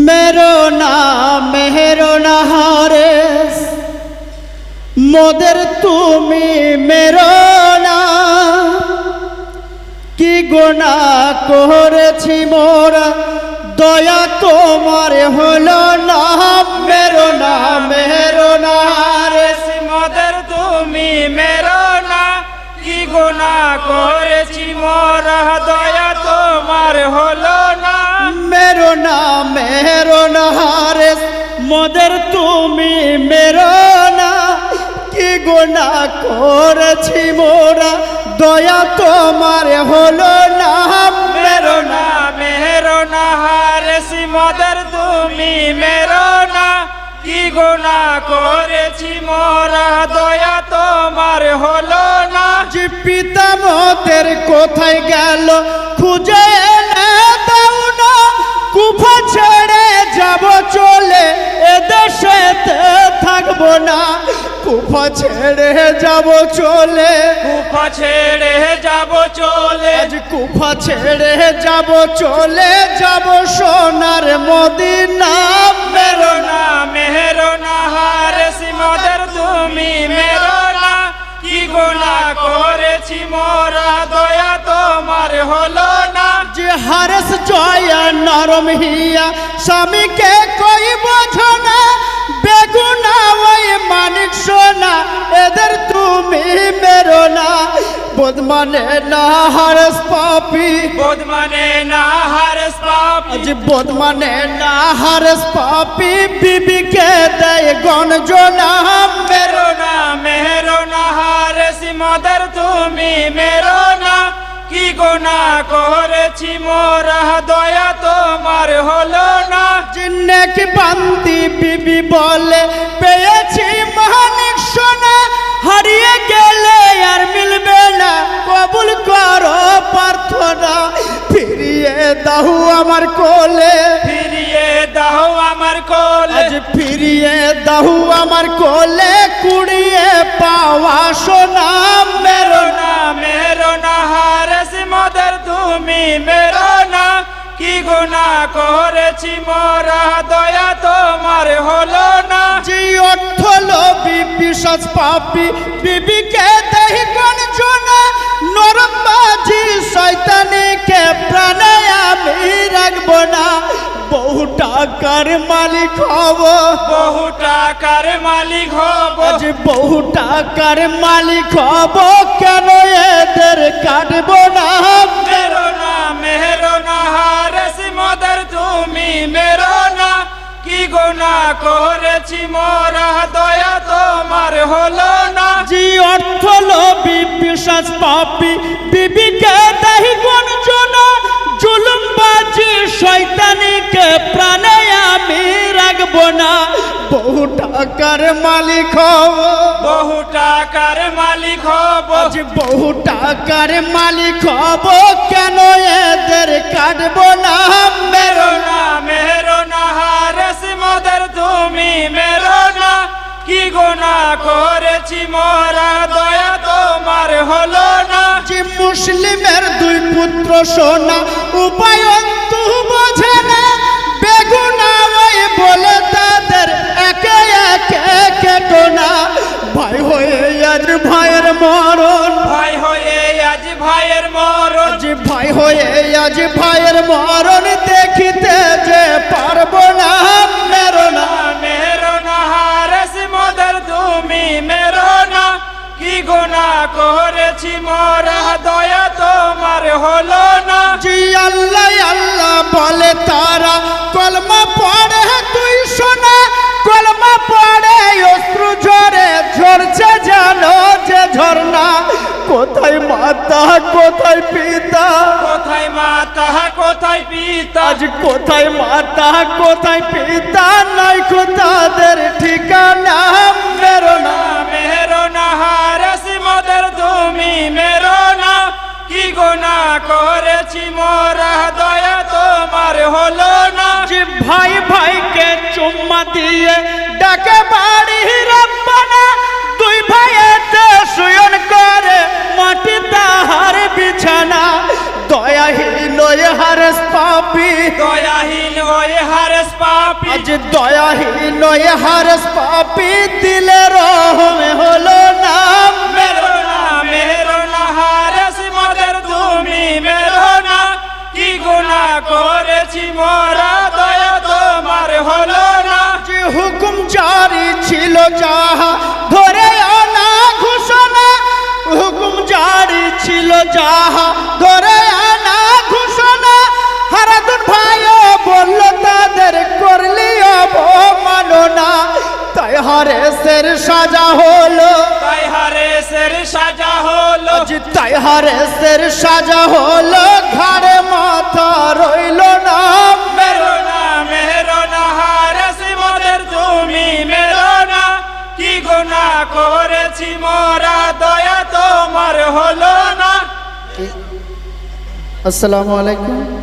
মেরো না মেহরো না হারে মোদের তুমি মেরো না কি গোনা করেছি মোরা দয়া তোমার হলো না মেরো না মেহরো না হারে মদের তুমি মেরো না কি গুণা করেছি মোরা দয়া তোমার হলো না মেরো না মেরো না হারে। মোদের তুমি মেরো না কি গোনা করেছি মোরা? দয়া তোমার হলো না মেরো না। মেরো না হারেছি মদের তুমি মেরো না কি গুণা করেছি মোরা? দয়া তোমার হলো না। যে পিতা মতের কোথায় গেল থাকব না। কুফা ছেড়ে যাব চলে। কুফা ছেড়ে যাব চলে। আজ কুফা ছেড়ে যাব চলে। যাব সোনার মদিনা মেরো না মেরো না হারেছি মদের তুমি মেরো না। কি গুণা করেছি মোরা দয়া তোমার হলো না। যে হারেস জয়া নরম হিয়া স্বামীকে কই বোঝো না? বেগুনা ওই মানিক সোনা এদের তুমি মেরো না। বদমানে না হারেস পাপি। বদমানে না হারেস পাপি। আজ বদমানে না হারেস পাপি। বিবিকে দেয় গঞ্জনা মেরো না মেরো না হারেছি মদের তুমি মেরো না। কি গোনা করেছি মোরা? দয়া তোমার হলো না। জিন্নে কি বান্দি বিবি বলে পেয়েছি মানিক সোনা। হারিয়ে গেলে আর মিলবে না কবুল করো প্রার্থনা। ফিরিয়ে দাও আমার কোলে। ফিরিয়ে দাও আমার কোলে। আজ ফিরিয়ে দাও আমার কোলে কুড়িয়ে পাওয়া সোনা মেরো মেরো না মেরো না হারেস মদের তুমি মেরো না। কি গুণা করেছি মোরা, দয়া তোমার হলো না। জি অর্থ লোভী বিশ্বাস পাপি, বিবিকে দেহি কোন জনা। নরম বাজি, শয়তানিকে প্রাণে আমি রাখব না। টাকার মালিক হব। বহু টাকার মালিক হব। আজ বহু টাকার মালিক হব। কেন এদের কাটবো না? মেরো না মেরো না হারেস মদের তুমি মেরো না। কি গুণা করেছি মোরা দয়া তোমার হলো না। জি অর্থ লোভী বিশ্বাস পাপি বিবিকে দেহি কোন জনা জুলুম বাজি শয়তানিকে প্রাণে আমি রাখব না। বহু টাকার মালিক হব। বহু টাকার মালিক হব। বহু টাকার মালিক হব। কেন এদের কাটবো না? মেরো না মেরো না হারেস মদের তুমি মেরো না। কি গুণা করেছি মোরা দয়া তোমার হলো না। যে মুসলিমের দুই পুত্র সোনা উপায় অন্তু ভাই হয়ে আজ ভাইয়ের মরণ দেখিতে যে পারব না। মেরো না। মেরো না হারেস মদের তুমি মেরো না। কি গুণা করেছি মোরা দয়া তোমার হলো না। জি আল্লাহ আল্লাহ বলে তারা কলমা পড়ে তুই শোনা। কলমা পড়ে অশ্রু ঝরে ঝরছে জানো যে ঝরনা। কোথায় মাতা মাতা কোথায় পিতা? আজ কোথায় মাতা কোথায় পিতা? নাই কোথাদের ঠিকানা মেরো না। মেরো না হারেস মদের তুমি মেরো না। কি গুণা করেছি মোরা দয়া তোমার হলো না। যে ভাই ভাইকে চুম্মা দিয়ে ডাকে বাড়ি রব্বানা আজ দয়াহীন এ হারেস পাপি দিলে রহম হলো না মেরো না মেরো না হারেস মদের তুমি মেরো না। কি গুনাহ করেছি মোরা দয়া তোমার হলো না। যে হুকুম জারি ছিল যাহা ধরে আনা ঘোষণা হুকুম জারি ছিল যাহা ধরে হারেসের সাজা হলো। তাই হারেসের সাজা হলো। তাই হারেসের সাজা হলো। ঘাড়ে মাথা রইল না। মেরো না মেরো না হারেস মদের তুমি মেরো না। কি গুনাহ করেছি মোরা দয়া তোমার হলো না। আসসালামু আলাইকুম।